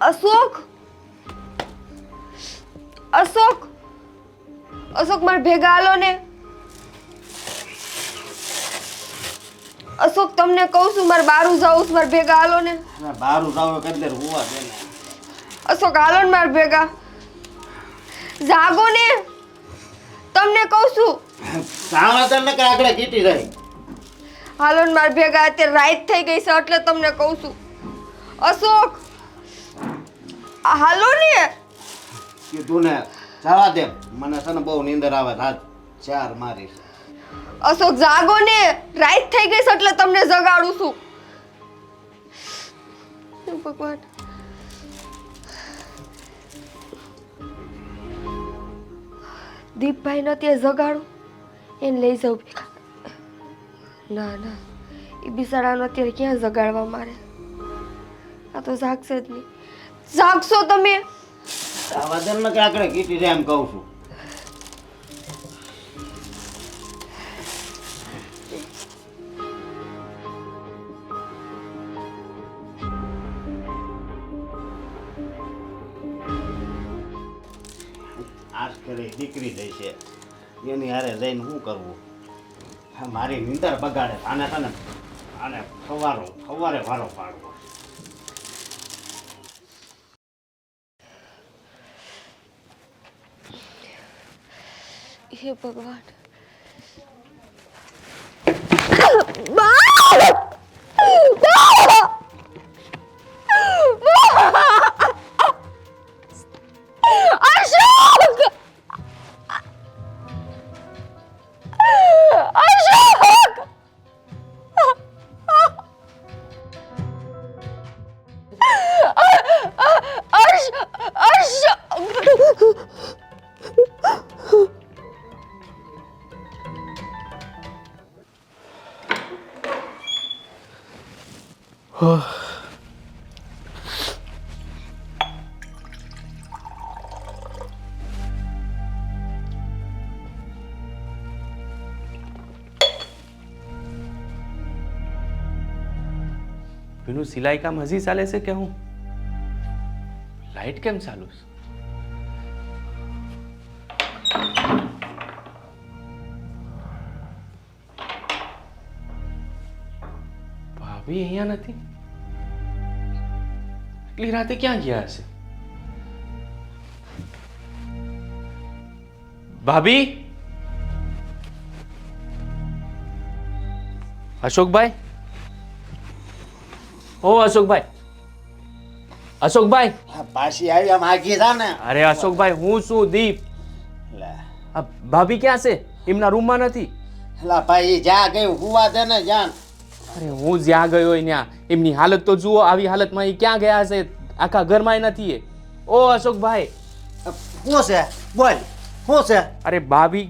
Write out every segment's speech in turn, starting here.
અશોક? અશોક? અશોક મારે ભેગા હાલો ને. અશોક તમને કહું છું મારે બારું જાવું છું મારે ભેગા હાલો ને. બારું જાવ કરી દે હોવા દે અશોક હાલો ને મારે ભેગા. જાગો ને. તમને કહું છું. સાવા તમને કે આગળ કીટી રહી. હાલો ને મારે ભેગા અત્યારે રાઈત થઈ ગઈ છે એટલે તમને કહું છું. અશોક હાલો ને. કીધું ને જવા દે. મને છે ને બહુ નીંદર આવે રાત ચાર મારી અશોક જાગો ને. રાઈટ થઈ ગઈ એટલે તમને જગાડું છું. ભગવાન. દીપભાઈ ને ત્યાં જગાડું. એને લઈ જાઉં ના ના. એ બિસાડાનો અત્યારે ક્યાં જગાડવા મારે? આ તો જાગશે જ નહીં. જાગશો તમે. દે ને કે આગળ કીટી છે એમ કહું છું. આશ કરે દીકરી થઈ છે, એની હારે લઈને શું કરવું? મારી નિંદર બગાડે, આને તને આને સવારો, સવારે વારો પાડવો. હે ભગવાન. અશોક એનું સિલાઈ કામ હજી ચાલે છે કે હું લાઈટ કેમ ચાલુ છે ભાભી અહીંયા નથી એટલી રાતે ક્યાં ગયા હશે ભાભી અશોકભાઈ ઓ અશોકભાઈ. અશોકભાઈ. પાછી આવ્યા આમ આગી ને. અરે અશોકભાઈ હું શું દીપ. આ ભાભી ક્યાં છે? એમના રૂમમાં નથી? લા ભાઈ જ્યાં ગઈ હુવા દે ને જ્યાં. અરે હું જ્યાં ગયો ત્યાં. એમની હાલત તો જુઓ આવી હાલતમાં એ ક્યાં ગયા હશે? આખા ઘરમાં નથી એ. ઓ અશોકભાઈ. શું છે? બોલ શું છે? અરે ભાભી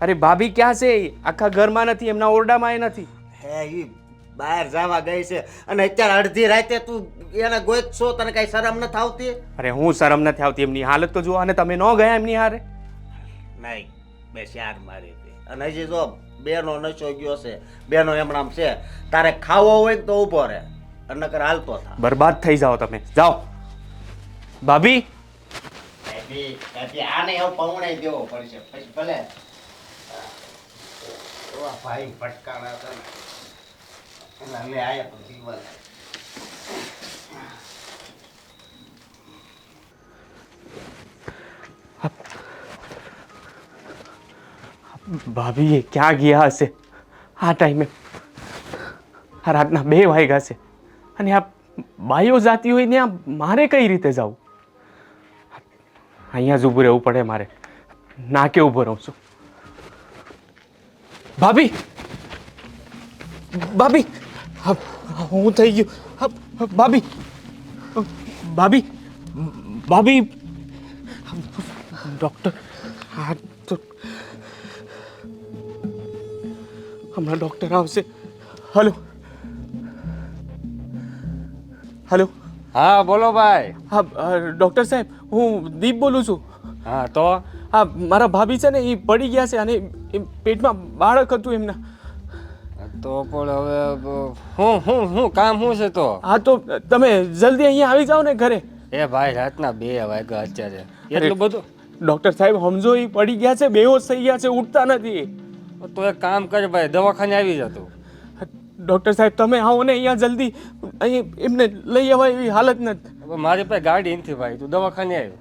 અરે ભાભી ક્યાં છે? આખા ઘરમાં નથી એમના ઓરડામાં એ નથી. હે ઈ બહાર જવા ગઈ છે. અને અત્યારે અડધી રાતે તું એને ગોત છો તને કઈ શરમ નથી આવતી? અરે હું શરમ નથી આવતી એમની હાલત તો જુઓ અને તમે ન ગયા એમની હારે? નહીં બે ચાર મારી હતી. અને હજી જો બેનો નશો ગયો છે બેનો એમણામ છે તારે ખાવો હોય તો ઊભો રહે અને કર હાલતો થા. બરબાદ થઈ જાઓ તમે. જાઓ. ભાભી? આને એવું પવણાઈ દેવો પડશે. પછી ભલે. ભાઈ ફટકારા હતા ને એલા લે આયા તો જીવન ભાભી એ ક્યાં ગયા હશે? આ ટાઈમે. રાતના બે વાગ્યા છે અને આ બાઈઓ જાતી હોય ને આ મારે કઈ રીતે જવું? અહીંયા જ ઊભું રહેવું પડે મારે. ના કે ઊભો રહું છું. ભાભી! ભાભી! હા, હું થઈ ગયું. ભાભી. ભાભી. ભાભી. ડૉક્ટર. હા તો હમણાં ડૉક્ટર આવશે. હલો. હલો. હા બોલો ભાઈ. હા ડૉક્ટર સાહેબ હું દીપ બોલું છું. હા તો? હા મારા ભાભી છે ને એ પડી ગયા છે અને પેટમાં બાળક હતું એમના. તો પણ હવે હું હું હું કામ શું છે તો? હા તો તમે જલ્દી અહીંયા આવી જાઓ ને ઘરે. એ ભાઈ રાતના બે વાગ્યા અત્યારે. એટલું બધું? ડૉક્ટર સાહેબ સમજો એ પડી ગયા છે બેહોશ થઈ ગયા છે ઉઠતા નથી. તો એક કામ કર ભાઈ દવાખાને આવી જતું ડૉક્ટર સાહેબ તમે આવો ને અહીંયા જલ્દી. અહીં એમને લઈ આવાય એવી હાલત નથી. મારી પાસે ગાડી નથી ભાઈ તું દવાખાને આવ્યો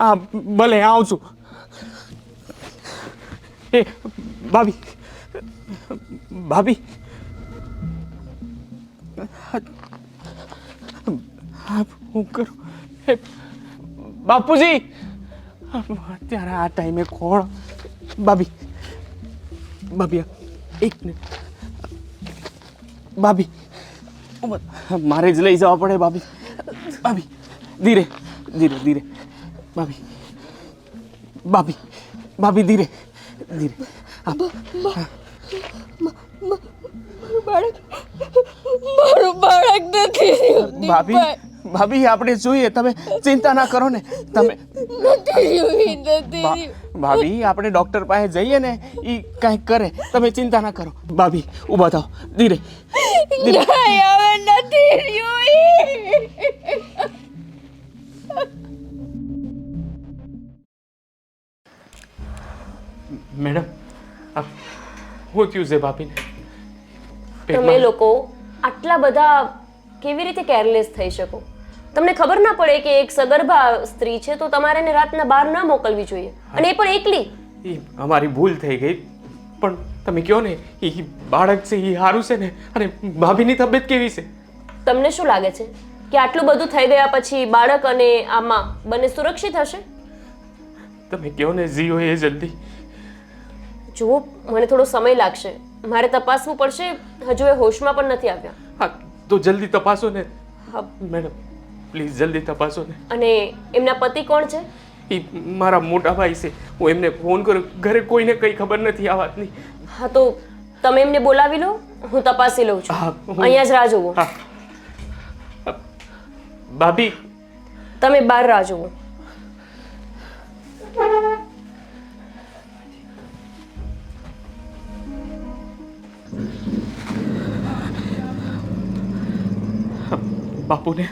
હા ભલે આવું છું. એ ભાભી ભાભી? હા હું કરું? બાપુજી! અત્યારે આ ટાઈમે કોણ? ભાભી ભાભી એક મિનિટ. ભાભી મારે જ લઈ જવા પડે ભાભી. ભાભી ધીરે ધીરે ધીરે. ભાભી ભાભી ભાભી ધીરે ધીરે. મારું નથી ભાભી ભાભી, આપણે જોઈએ. તમે ચિંતા ના કરો ને. તમે. ભાભી, આપણે ડોક્ટર પાસે જઈએ ને એ કાંઈક કરે. તમે ચિંતા ના કરો. ભાભી, ઊભા થાઓ. ધીરે. મેડમ શું થયું છે ભાભીને તમે લોકો આટલા બધા કેવી રીતે કેરલેસ થઈ શકો? તમને ખબર ના પડે કે એક સગર્ભા સ્ત્રી છે તો તમારે એને રાતના બહાર ન મોકલવી જોઈએ. અને એ પણ એકલી? અમારી ભૂલ થઈ ગઈ. પણ તમે કહો ને એ બાળક છે એ સારું છે ને? અને ભાભીની તબિયત કેવી છે? તમને શું લાગે છે કે આટલું બધું થઈ ગયા પછી બાળક અને આમાં બંને સુરક્ષિત હશે? તમે કહો ને જીઓ એ જલ્દી જુઓ મને થોડો સમય લાગશે. મારે તપાસવું પડશે હજુ એ હોશમાં પણ નથી આવ્યા. હા તો જલ્દી તપાસો ને. હા, મેડમ પ્લીઝ જલ્દી તપાસો ને. અને એમના પતિ કોણ છે? એ મારા મોટા ભાઈ છે. હું એમને ફોન કરું. ઘરે કોઈને કંઈ ખબર નથી આ વાતની. હા તો તમે એમને બોલાવી લો. હું તપાસી લઉં છું. અહીંયા જ રાહ જુઓ. હા. ભાભી તમે બહાર રાહ જુઓ. બાપુને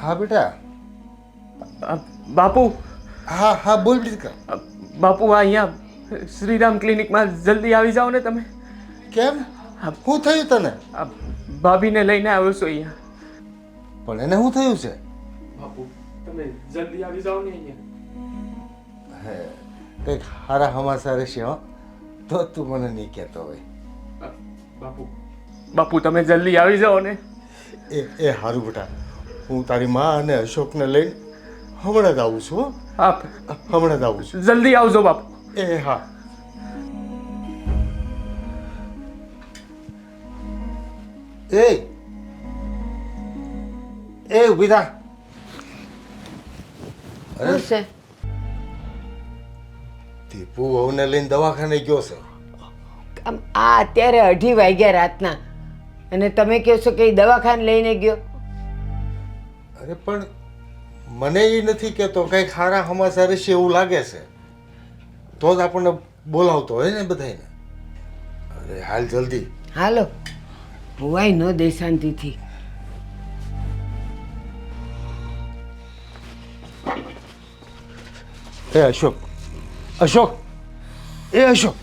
હા બેટા બાપુ હા હા બોલ પ્રીતિકા. બાપુ અહીંયા શ્રીરામ ક્લિનિકમાં જલ્દી આવી જાઓ ને તમે. કેમ? શું થયું તને? આ ભાભીને લઈને આવ્યો છું અહીંયા. પણ એને શું થયું છે? બાપુ તમે જલ્દી આવી જાઓ ને અહીંયા. હે કંઈક હારા હમાસા હશે હો. તો તું મને નહીં કહેતો હોય. બાપુ. બાપુ તમે જલ્દી આવી જાઓ ને. એ એ સારું બેટા. હું તારી માં અને અશોકને લઈને હમણાં જ આવું છું હો. હમણાં જ આવું છું. જલ્દી આવજો બાપ. એ હા. એ. એ ઊભી થા. અરે. છે? દીપુ વહુને લઈને દવાખાને ગયો છે. આમ આ અત્યારે અઢી વાગ્યા રાતના. અને તમે કહો છો કે એ દવાખાને લઈને ગયો? અરે પણ મને એ નથી કહેતો કંઈક ખારા સમાચાર હશે એવું લાગે છે. તો જ આપણને બોલાવતો હોય ને બધાને અરે હાલ જલ્દી. હાલો. હોવાય ન દે શાંતિથી. એ અશોક. અશોક. એ અશોક.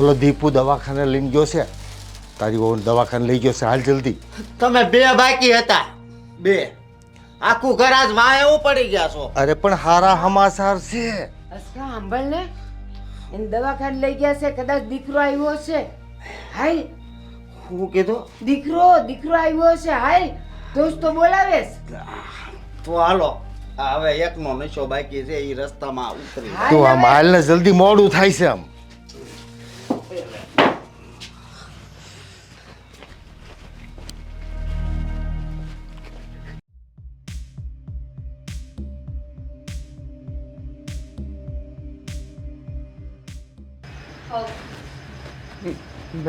ઓલો દીપુ દવાખાને લઈને ગયો છે. તારી બહુ દવાખાને લઈ ગયો છે. હાલ જલ્દી. તમે બે બાકી હતા. બે. આખું ઘર આજમાં એવું પડી ગયા છો. અરે પણ હારા હમાસાર છે. અસકા સાંભળ ને એને દવાખાને લઈ ગયા છે કદાચ દીકરો આવ્યો છે હાય. હું કીધું? દીકરો દીકરો આવ્યો છે હાય. દોસ્તો બોલાવેશ. તો હાલો આ હવે એકનો નશો બાકી છે એ રસ્તામાં ઉતરી. તો આમ. હાલ ને જલ્દી મોડું થાય છે આમ.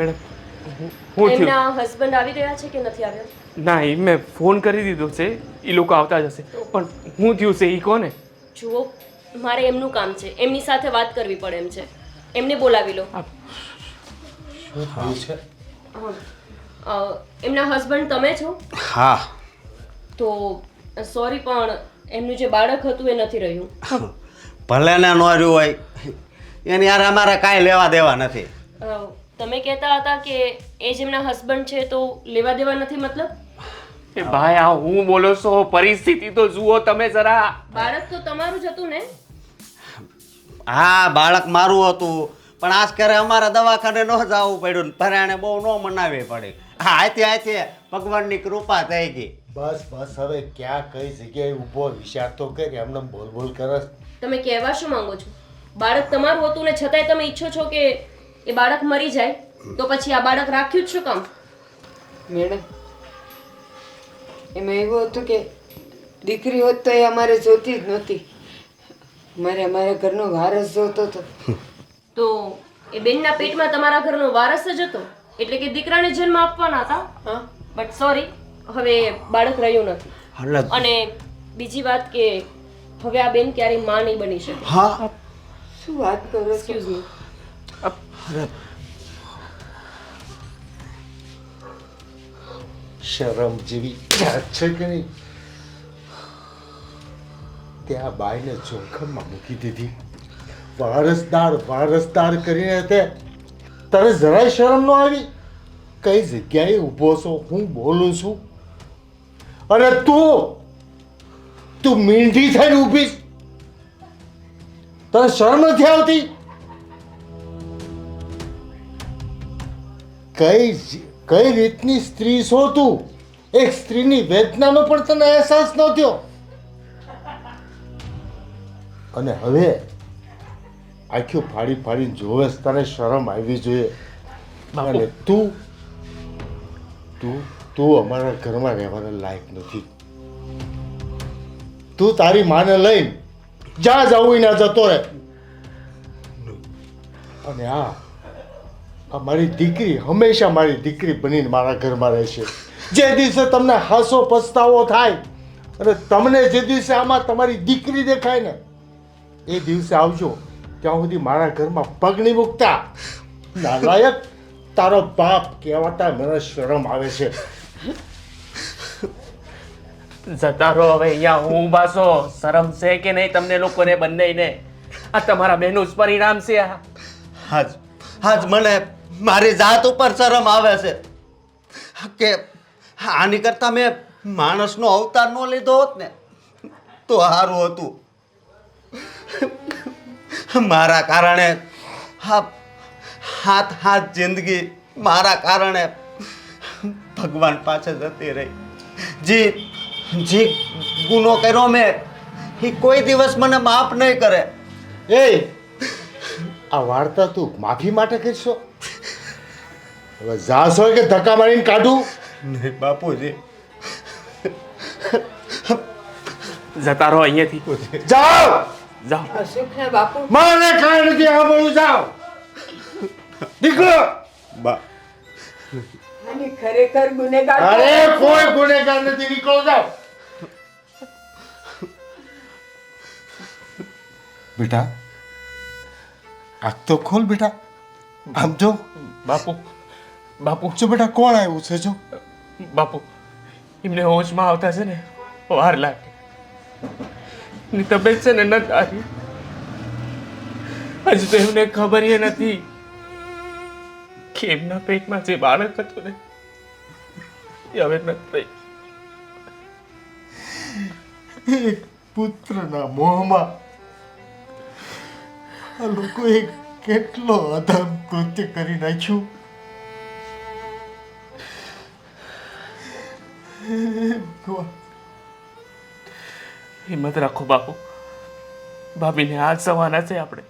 મેડમ. હું- એમના હસબન્ડ આવી રહ્યા છે કે નથી આવ્યા? ના એ મેં ફોન કરી દીધો છે. એ લોકો આવતા જ હશે. પણ હું થયું છે એ કોને? જુઓ મારે એમનું કામ છે. એમની સાથે વાત કરવી પડે એમ છે. એમને બોલાવી લો. શું થયું છે? એમના હસબન્ડ તમે છો? હા. તો સોરી પણ એમનું જે બાળક હતું એ નથી રહ્યું. ભલે ને ન રહ્યું હોય. એની યાર અમારે કાંઈ લેવા દેવા નથી. તમે કહેતા હતા કે એ જેમના હસબન્ડ છે તો લેવા દેવા નથી મતલબ? એ ભાઈ આ હું બોલો છો પરિસ્થિતિ તો જુઓ તમે જરા. બાળક તો તમારું જ હતું ને? હા બાળક મારું હતું. પણ આજ કરે અમારે દવાખાને ન જવું પડ્યું પણ પરાણે બહુ ન મનાવી પડી. હા આથી આથી ભગવાનની કૃપા થઈ ગઈ. બસ બસ હવે ક્યાં કઈ જગ્યાએ ઊભો વિચાર તો કરી એમને બોલ બોલ કરસ તમે કહેવા શું માંગો છો? બાળક તમારું હતું ને છતાંય તમે ઈચ્છો છો કે એ બાળક મરી જાય તો પછી આ બાળક રાખ્યું જ શું કામ? મેડમ એમાં એવું હતું કે દીકરી હોત તો એ અમારે જોતી જ નહોતી. મારે અમારા ઘરનો વારસ જોતો હતો. તો એ બેનના પેટમાં તમારા ઘરનો વારસ જ હતો? એટલે કે દીકરાને જન્મ આપવાના હતા? હા. બટ સોરી હવે બાળક રહ્યું નથી. અને બીજી વાત કે હવે આ બેન ક્યારેયમાં નહીં બની શકે. હા. શું વાત કરો છો? એક્સક્યુઝ મી શરમ જેવી છે કે નહીં? ત્યાં બાઈને જોખમમાં મૂકી દીધી. વારસદાર વારસદાર કરીને તે તને જરાય શરમ ન આવી? કઈ જગ્યાએ ઊભો છો? હું બોલું છું. અને તું તું મીંઢી થઈને ઊભી. તને શરમ નથી આવતી? કઈ કઈ રીતની સ્ત્રી છો તું એક સ્ત્રીની વેદનાનો પણ તને અહેસાસ ન થયો? અને હવે આખું ફાડી ફાડીને જોવે તને શરમ આવવી જોઈએ. અને તું તું તું અમારા ઘરમાં રહેવાના લાયક નથી. તું તારી માને લઈને જ્યાં જવું ના જતો રહે. અને આ મારી દીકરી હંમેશા મારી દીકરી બનીને મારા ઘરમાં રહેશે જે દિવસે તમને હાસો પસ્તાવો થાય અને તમને જે દિવસે આમાં તમારી દીકરી દેખાય ને એ દિવસે આવજો ત્યાં સુધી મારા ઘરમાં પગ નહીં મૂકતા. નાલાયક તારો બાપ કહેવાતા મને શરમ આવે છે. જતા રહો હવે અહીંયા હું બાસો છો. શરમ છે કે નહીં તમને લોકોને બંનેને? આ તમારા બહેનું જ પરિણામ છે આ. હા જ મને મારી જાત ઉપર શરમ આવે છે. કે આની કરતાં મેં માણસનો અવતાર ન લીધો હોત ને, તો સારું હતું. મારા કારણે હા હાથ હાથ જિંદગી મારા કારણે ભગવાન પાસે જતી રહી. જે જે, ગુનો કર્યો મેં. એ કોઈ દિવસ મને માફ નહીં કરે. એ, આ વાર્તા તું માફી માટે કરશો? હવે જાસ હોય કે ધક્કા મારીને કાઢું? નહીં બાપુજી જતા રહો અહીંયાથી. જાઓ! જાઓ! અશોકના બાપુ. મારે કાંઈ નથી સાંભળવું જાઓ. નીકળો! બા. આની ખરેખર ગુનેગાર અરે કોઈ ગુનેગાર નથી નીકળો જાઓ. બેટા આખ તો ખોલ બેટા. આમ જો. બાપુ. બાપુ. જો બેટા કોણ આવ્યું છે જો? બાપુ એમને હોશમાં આવતા છે ને વાર લાગે. એની તબિયત છે ને ન સારી. હજુ તો એમને ખબર એ નથી કે એમના પેટમાં જે બાળક હતું ને એ હવે નથી એક પુત્રના મોહમાં આ લોકોએ કેટલો અધમ કૃત્ય કરી નાખ્યું? ભગવાન હિંમત રાખો બાપુ. ભાભીને હાથ સવાના છે આપણે.